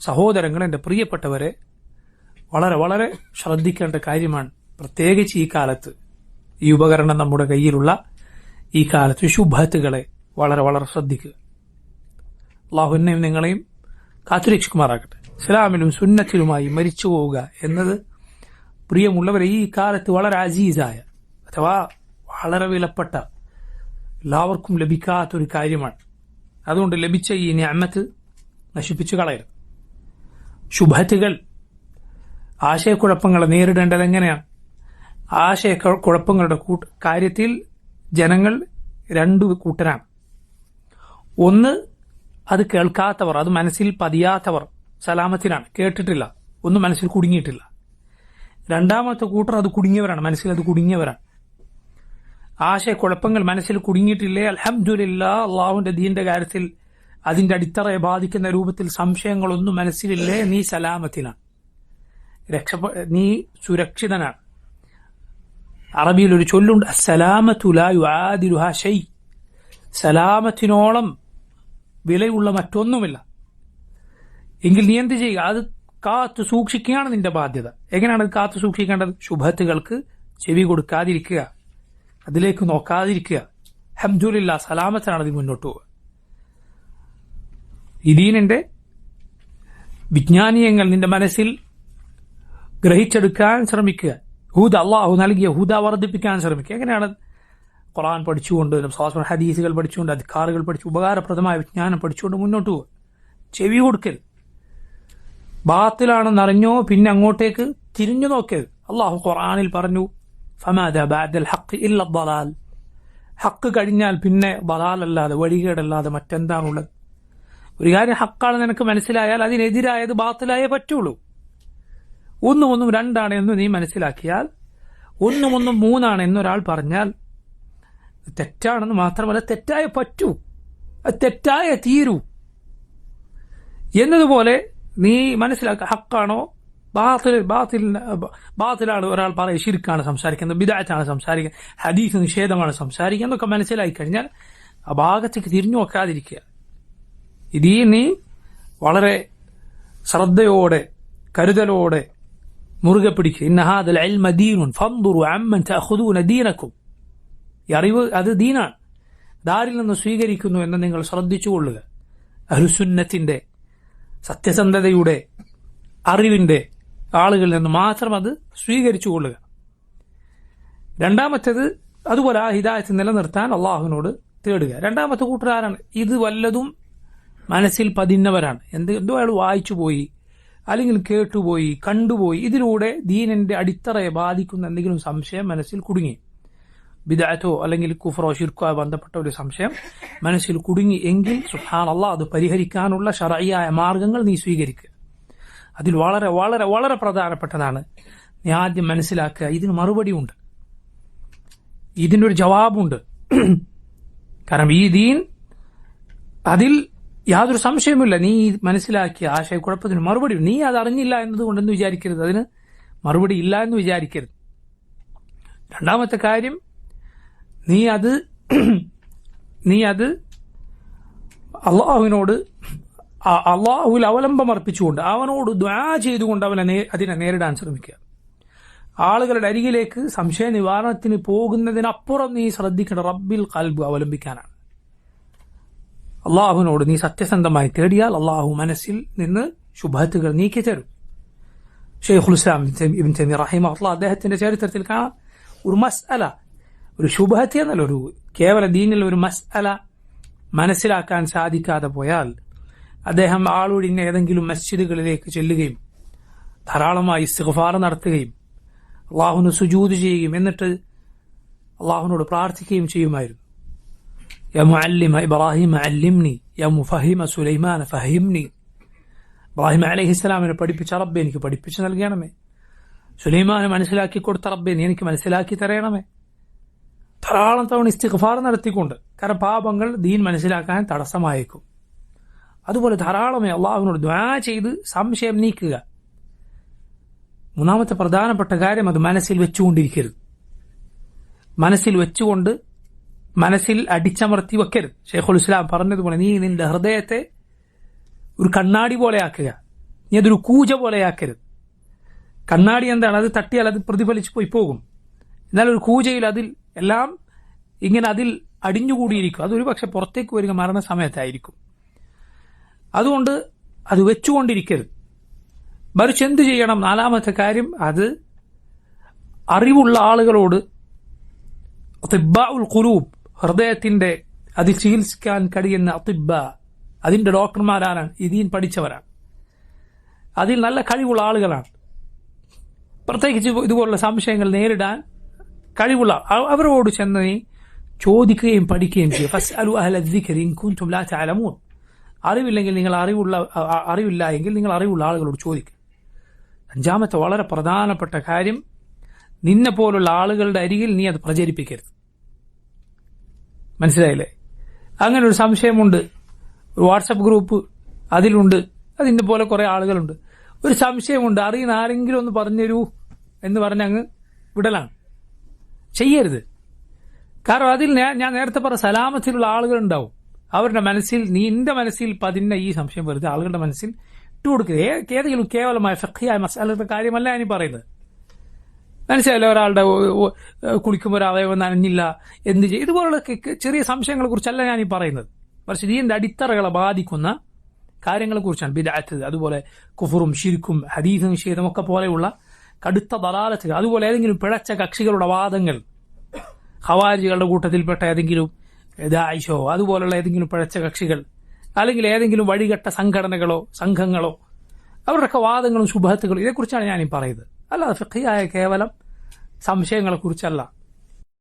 സഹോദരങ്ങൾ എന്റെ പ്രിയപ്പെട്ടവരെ വളരെ വളരെ ശ്രദ്ധിക്കേണ്ട കാര്യമാണ് പ്രത്യേകിച്ച് ഈ കാലത്ത്. ഈ ഉപകരണം നമ്മുടെ കയ്യിലുള്ള ഈ കാലത്ത് ശുഭത്തുകളെ വളരെ വളരെ ശ്രദ്ധിക്കുക. അള്ളാഹുവിനെയും നിങ്ങളെയും കാത്തുരക്ഷിക്കുമാറാകട്ടെ. ഇസ്ലാമിലും സുന്നത്തിലുമായി മരിച്ചു പോവുക എന്നത് പ്രിയമുള്ളവരെ ഈ കാലത്ത് വളരെ അജീസായ അഥവാ വളരെ വിലപ്പെട്ട എല്ലാവർക്കും ലഭിക്കാത്തൊരു കാര്യമാണ്. അതുകൊണ്ട് ലഭിച്ച ഈ ഞാമത്ത് നശിപ്പിച്ചു കളയരുത്. ശുഭത്തുകൾ ആശയക്കുഴപ്പങ്ങളെ നേരിടേണ്ടത് എങ്ങനെയാണ്? ആശയക്കുഴപ്പങ്ങളുടെ കൂട്ട കാര്യത്തിൽ ജനങ്ങൾ രണ്ടു കൂട്ടരാണ്. ഒന്ന് അത് കേൾക്കാത്തവർ അത് മനസ്സിൽ പതിയാത്തവർ സലാമത്തിനാണ് കേട്ടിട്ടില്ല. ഒന്നും മനസ്സിൽ കുടുങ്ങിയിട്ടില്ല. രണ്ടാമത്തെ കൂട്ടർ അത് കുടുങ്ങിയവരാണ്. മനസ്സിൽ അത് കുടുങ്ങിയവരാണ്. ആശയക്കുഴപ്പങ്ങൾ മനസ്സിൽ കുടുങ്ങിയിട്ടില്ലേ? അലഹമുല്ല അള്ളാഹുവിന്റെ ദീന്റെ കാര്യത്തിൽ അതിന്റെ അടിത്തറയെ ബാധിക്കുന്ന രൂപത്തിൽ സംശയങ്ങളൊന്നും മനസ്സിലില്ലേ? നീ സലാമത്തിനാണ് രക്ഷ നീ സുരക്ഷിതനാണ് അറബിയിൽ ഒരു ചൊല്ലുണ്ട് സലാമത്തുലായുഹാ ഷൈ. സലാമത്തിനോളം വിലയുള്ള മറ്റൊന്നുമില്ല. എങ്കിൽ നീ എന്ത് ചെയ്യുക? അത് കാത്തു സൂക്ഷിക്കുകയാണ് നിന്റെ ബാധ്യത. എങ്ങനെയാണ് അത് കാത്തു സൂക്ഷിക്കേണ്ടത്? ശുഭത്തുകൾക്ക് ചെവി കൊടുക്കാതിരിക്കുക. അതിലേക്ക് നോക്കാതിരിക്കുക. ഹംദുലില്ല സലാമത്തിനാണ് അത് മുന്നോട്ട് പോവുക. ഇദീനിന്റെ വിജ്ഞാനീയങ്ങൾ നിന്റെ മനസ്സിൽ ഗ്രഹിച്ചെടുക്കാൻ ശ്രമിക്കുക. ഹൂദ അള്ളാഹു നൽകിയ ഹൂദ വർദ്ധിപ്പിക്കാൻ ശ്രമിക്കുക. എങ്ങനെയാണ് ഖുറാൻ പഠിച്ചുകൊണ്ട് സ്വാസ്മ ഹദീസുകൾ പഠിച്ചുകൊണ്ട് അധികാറുകൾ പഠിച്ചു ഉപകാരപ്രദമായ വിജ്ഞാനം പഠിച്ചുകൊണ്ട് മുന്നോട്ട് പോകുക ചെവി കൊടുക്കൽ. ബാത്തിലാണെന്ന് അറിഞ്ഞോ പിന്നെ അങ്ങോട്ടേക്ക് തിരിഞ്ഞു നോക്കരുത് അള്ളാഹു ഖുറാനിൽ പറഞ്ഞു ഹക്ക് കഴിഞ്ഞാൽ പിന്നെ ബലാലല്ലാതെ വഴികേടല്ലാതെ മറ്റെന്താണുള്ളത്? ഒരു കാര്യം ഹക്കാണ് നിനക്ക് മനസ്സിലായാൽ അതിനെതിരായത് ബാത്തിലായേ പറ്റുള്ളൂ. ഒന്നും ഒന്നും രണ്ടാണ് എന്ന് നീ മനസ്സിലാക്കിയാൽ ഒന്നും ഒന്നും മൂന്നാണ് എന്നൊരാൾ പറഞ്ഞാൽ തെറ്റാണെന്ന് മാത്രമല്ല തെറ്റായ പറ്റൂ. തെറ്റായ തീരൂ. എന്നതുപോലെ നീ മനസ്സിലാക്കുക ഹക്കാണോ? ബാത്തിൽ ബാത്തിൽ ബാത്തിലാണ് ഒരാൾ പറയുക ശിരിക്കാണ് സംസാരിക്കുന്നത് ബിദാറ്റാണ് സംസാരിക്കുന്നത് ഹദീസ് നിഷേധമാണ് സംസാരിക്കുക എന്നൊക്കെ മനസ്സിലായി കഴിഞ്ഞാൽ ആ ഭാഗത്തേക്ക് തിരിഞ്ഞു നോക്കാതിരിക്കുക. ഇതീ നീ വളരെ ശ്രദ്ധയോടെ കരുതലോടെ മുറുകെ പിടിക്കുക. ഇന്നഹാദൽ അൽമ ദീനുൻ ഫന്ദുറു അമ്മൻ തഅഖുദൂന ദീനക്കും. ഈ അറിവ് അത് ദീനാണ്. ദാരിൽ നിന്ന് സ്വീകരിക്കുന്നു എന്ന് നിങ്ങൾ ശ്രദ്ധിച്ചുകൊള്ളുക അഹുസുന്നത്തിന്റെ സത്യസന്ധതയുടെ അറിവിന്റെ ആളുകളിൽ നിന്ന് മാത്രം അത് സ്വീകരിച്ചു കൊള്ളുക. രണ്ടാമത്തേത് അതുപോലെ ആ ഹിദായത്ത് നിലനിർത്താൻ അള്ളാഹുവിനോട് തേടുക. രണ്ടാമത്തെ കൂട്ടരാരാണ്? ഇത് വല്ലതും മനസ്സിൽ പതിന്നവരാണ് എന്ത് എന്തോ അയാൾ വായിച്ചു പോയി അല്ലെങ്കിൽ കേട്ടുപോയി കണ്ടുപോയി ഇതിലൂടെ ദീനിന്റെ അടിത്തറയെ ബാധിക്കുന്ന എന്തെങ്കിലും സംശയം മനസ്സിൽ കുടുങ്ങി. ബിദാറ്റോ അല്ലെങ്കിൽ കുഫറോ ഷിർക്കോ ബന്ധപ്പെട്ട ഒരു സംശയം മനസ്സിൽ കുടുങ്ങി എങ്കിൽ അള്ളാഹ് അത് പരിഹരിക്കാനുള്ള ഷറയായ മാർഗങ്ങൾ നീ സ്വീകരിക്കുക അതിൽ വളരെ വളരെ വളരെ പ്രധാനപ്പെട്ടതാണ് നീ ആദ്യം മനസ്സിലാക്കുക ഇതിന് മറുപടിയുണ്ട് ഒരു ജവാബുണ്ട്. കാരണം ഈ ദീൻ അതിൽ യാതൊരു സംശയമില്ല നീ മനസ്സിലാക്കിയ ആശയക്കുഴപ്പത്തിന് മറുപടി. നീ അത് അറിഞ്ഞില്ല എന്നതുകൊണ്ടെന്ന് വിചാരിക്കരുത്. അതിന് മറുപടി ഇല്ല എന്ന് വിചാരിക്കരുത്. രണ്ടാമത്തെ കാര്യം നീ അത് നീ അത് അള്ളാഹുവിനോട് അള്ളാഹുവിൽ അവലംബം അർപ്പിച്ചുകൊണ്ട് അവനോട് ദ്വാ ചെയ്തുകൊണ്ട് അവനെ അതിനെ നേരിടാൻ ശ്രമിക്കുക. ആളുകളുടെ അരികിലേക്ക് സംശയ നിവാരണത്തിന് പോകുന്നതിനപ്പുറം നീ ശ്രദ്ധിക്കേണ്ട റബ്ബിൽ കൽബ് അവലംബിക്കാനാണ്. അള്ളാഹുവിനോട് നീ സത്യസന്ധമായി തേടിയാൽ അള്ളാഹു മനസ്സിൽ നിന്ന് ശുഭത്തുകൾ നീക്കി തരും. ഷെയ്ഖുൽ ഇസ്ലാം ഇബിൻ തമി റഹിമ അള്ളാഹ് അദ്ദേഹത്തിന്റെ ചരിത്രത്തിൽ കാണാം. ഒരു മസ് അല ഒരു ശുഭത്തി എന്നല്ല ഒരു കേവല ദീനിൽ ഒരു മസ് അല മനസ്സിലാക്കാൻ സാധിക്കാതെ പോയാൽ അദ്ദേഹം ആളൊഴിഞ്ഞ ഏതെങ്കിലും മസ്ജിദുകളിലേക്ക് ചെല്ലുകയും ധാരാളമായി ഇസ്തിഗ്ഫാർ നടത്തുകയും അള്ളാഹുവിന് സുജൂത് ചെയ്യുകയും എന്നിട്ട് അള്ളാഹുനോട് പ്രാർത്ഥിക്കുകയും ചെയ്യുമായിരുന്നു. يا معلم إبراهيم علمني يا مفهم سليمان فهمني ഇബ്രാഹിം അലൈഹി ഇസ്ലാമിനെ പഠിപ്പിച്ച റബ്ബെ എനിക്ക് പഠിപ്പിച്ചു നൽകണമേ സുലൈമാനെ മനസ്സിലാക്കി കൊടുത്ത റബ്ബെ നീ എനിക്ക് മനസ്സിലാക്കി തരയണമേ ധാരാളം തവണ ഇസ്തിഗ്ഫാർ നടത്തിക്കൊണ്ട് കാരണം പാപങ്ങൾ ദീൻ മനസ്സിലാക്കാൻ തടസ്സമായേക്കും അതുപോലെ ധാരാളമേ അള്ളാഹുവിനോട് ദ്വാ ചെയ്ത് സംശയം നീക്കുക മൂന്നാമത്തെ പ്രധാനപ്പെട്ട കാര്യം അത് മനസ്സിൽ വെച്ചുകൊണ്ടിരിക്കരുത് മനസ്സിൽ വെച്ചുകൊണ്ട് മനസ്സിൽ അടിച്ചമർത്തി വെക്കരുത്. ഷെയ്ഖുൽ ഇസ്ലാം പറഞ്ഞതുപോലെ നീ നിന്റെ ഹൃദയത്തെ ഒരു കണ്ണാടി പോലെ ആക്കുക. നീ അതൊരു കൂജ പോലെയാക്കരുത് കണ്ണാടി എന്താണ്? അത് തട്ടിയാൽ അത് പ്രതിഫലിച്ച് പോയി പോകും. എന്നാൽ ഒരു കൂജയിൽ അതിൽ എല്ലാം ഇങ്ങനെ അതിൽ അടിഞ്ഞുകൂടിയിരിക്കും. അതൊരു പക്ഷെ പുറത്തേക്ക് വരിക മരണസമയത്തായിരിക്കും അതുകൊണ്ട് അത് വെച്ചുകൊണ്ടിരിക്കരുത്. മറിച്ച് എന്ത് ചെയ്യണം? നാലാമത്തെ കാര്യം അത് അറിവുള്ള ആളുകളോട് തിബ്ബാഉൽ ഖുലൂബ് ഹൃദയത്തിന്റെ അത് ചികിത്സിക്കാൻ കഴിയുന്ന അതിബ അതിന്റെ ഡോക്ടർമാരാണ് ഇതീൻ പഠിച്ചവരാണ്. അതിൽ നല്ല കഴിവുള്ള ആളുകളാണ്. പ്രത്യേകിച്ച് ഇതുപോലുള്ള സംശയങ്ങൾ നേരിടാൻ കഴിവുള്ള അവരോട് ചെന്ന് ചോദിക്കുകയും പഠിക്കുകയും ചെയ്യും. ലാ അറിവില്ലെങ്കിൽ നിങ്ങൾ അറിവുള്ള അറിവില്ല എങ്കിൽ നിങ്ങൾ അറിവുള്ള ആളുകളോട് ചോദിക്കുക അഞ്ചാമത്തെ വളരെ പ്രധാനപ്പെട്ട കാര്യം നിന്നെ പോലുള്ള ആളുകളുടെ അരികിൽ നീ അത് പ്രചരിപ്പിക്കരുത്. മനസ്സിലായില്ലേ? അങ്ങനെ ഒരു സംശയമുണ്ട് വാട്സപ്പ് ഗ്രൂപ്പ് അതിലുണ്ട്. അതിന്റെ പോലെ കുറെ ആളുകളുണ്ട്. ഒരു സംശയമുണ്ട്. അറിയുന്ന ആരെങ്കിലും ഒന്ന് പറഞ്ഞുതരൂ എന്ന് പറഞ്ഞ് അങ്ങ് വിടലാണ്. ചെയ്യരുത്. കാരണം അതിൽ ഞാൻ നേരത്തെ പറഞ്ഞ സലാമത്തിലുള്ള ആളുകളുണ്ടാവും. അവരുടെ മനസ്സിൽ നിന്റെ മനസ്സിൽ പതിന്ന ഈ സംശയം വെറുതെ ആളുകളുടെ മനസ്സിൽ ഇട്ടു കൊടുക്കുക ഏ- ഏതെങ്കിലും കേവലമായ ഫഖിയായ മസാലയുടെ കാര്യമല്ല ഞാൻ പറയുന്നത്. മനസ്സിലായല്ലോ? ഒരാളുടെ കുളിക്കുമ്പോൾ ഒരു അവയവം നനഞ്ഞില്ല എന്ത് ചെയ്യും? ഇതുപോലുള്ള ചെറിയ സംശയങ്ങളെ കുറിച്ചല്ല ഞാൻ ഈ പറയുന്നത്. പക്ഷെ ഇതിന്റെ അടിത്തറകളെ ബാധിക്കുന്ന കാര്യങ്ങളെ കുറിച്ചാണ് ബിദാത്ത് അതുപോലെ കുഫറും ഷിരിക്കും ഹദീസും ഷീദും ഒക്കെ പോലെയുള്ള കടുത്ത ദലാലത്തുകൾ അതുപോലെ ഏതെങ്കിലും പിഴച്ച കക്ഷികളുടെ വാദങ്ങൾ ഹവാരികളുടെ കൂട്ടത്തിൽപ്പെട്ട ഏതെങ്കിലും ദായിഷോ അതുപോലുള്ള ഏതെങ്കിലും പിഴച്ച കക്ഷികൾ അല്ലെങ്കിൽ ഏതെങ്കിലും വഴികെട്ട സംഘടനകളോ സംഘങ്ങളോ അവരുടെയൊക്കെ വാദങ്ങളും ശുഭത്തുകളും ഇതേക്കുറിച്ചാണ് ഞാൻ ഈ പറയുന്നത്. അല്ലാതെ ഫിഖിയായ കേവലം സംശയങ്ങളെക്കുറിച്ചല്ല.